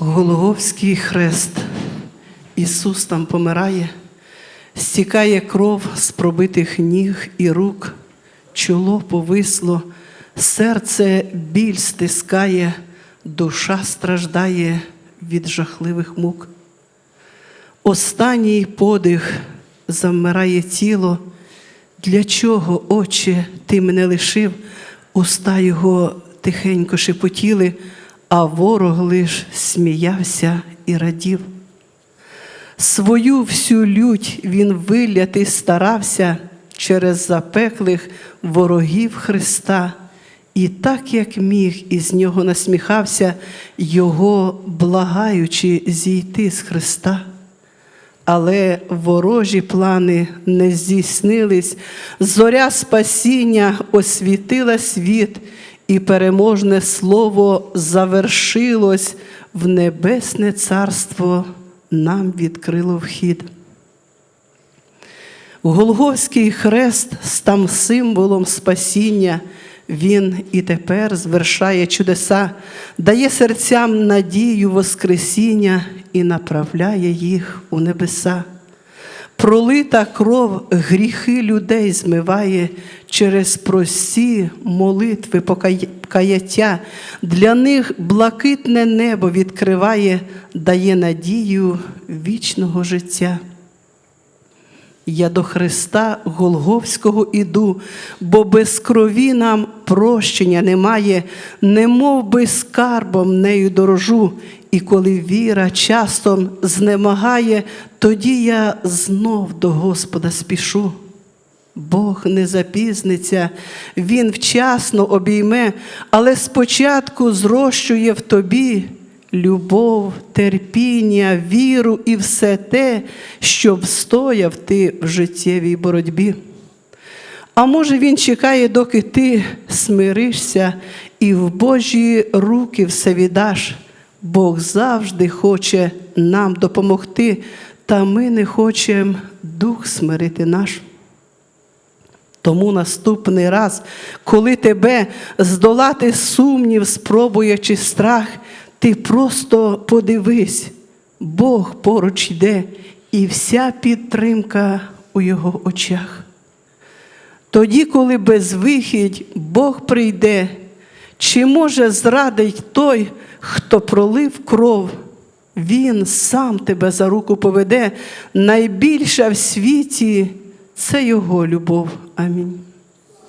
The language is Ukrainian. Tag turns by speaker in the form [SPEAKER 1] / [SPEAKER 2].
[SPEAKER 1] Голговський хрест. Ісус там помирає, стікає кров з пробитих ніг і рук, чоло повисло, серце біль стискає, душа страждає від жахливих мук. Останній подих завмирає тіло. Для чого, Отче, ти мене лишив? Уста його тихенько шепотіли, а ворог лиш сміявся і радів. Свою всю лють він виляти старався через запеклих ворогів Христа, і так, як міг, із нього насміхався, його благаючи зійти з Христа. Але ворожі плани не здійснились, зоря спасіння освітила світ, і переможне слово завершилось, в небесне царство нам відкрило вхід. Голговський хрест став символом спасіння. Він і тепер звершає чудеса, дає серцям надію Воскресіння і направляє їх у небеса. Пролита кров гріхи людей змиває через прості молитви покаяття. Для них блакитне небо відкриває, дає надію вічного життя. Я до Христа Голговського іду, бо без крові нам прощення немає, немов би скарбом нею дорожу, і коли віра часом знемагає, тоді я знов до Господа спішу. Бог не запізниться, Він вчасно обійме, але спочатку зрощує в тобі любов, терпіння, віру і все те, щоб стояв ти в життєвій боротьбі. А може, він чекає, доки ти смиришся і в Божі руки все віддаш. Бог завжди хоче нам допомогти, та ми не хочемо дух смирити наш. Тому наступний раз, коли тебе здолати сумнів, спробує чи страх, ти просто подивись, Бог поруч йде, і вся підтримка у його очах. Тоді, коли безвихідь Бог прийде, чи може зрадить той, хто пролив кров, Він сам тебе за руку поведе, найбільша в світі це Його любов. Амінь.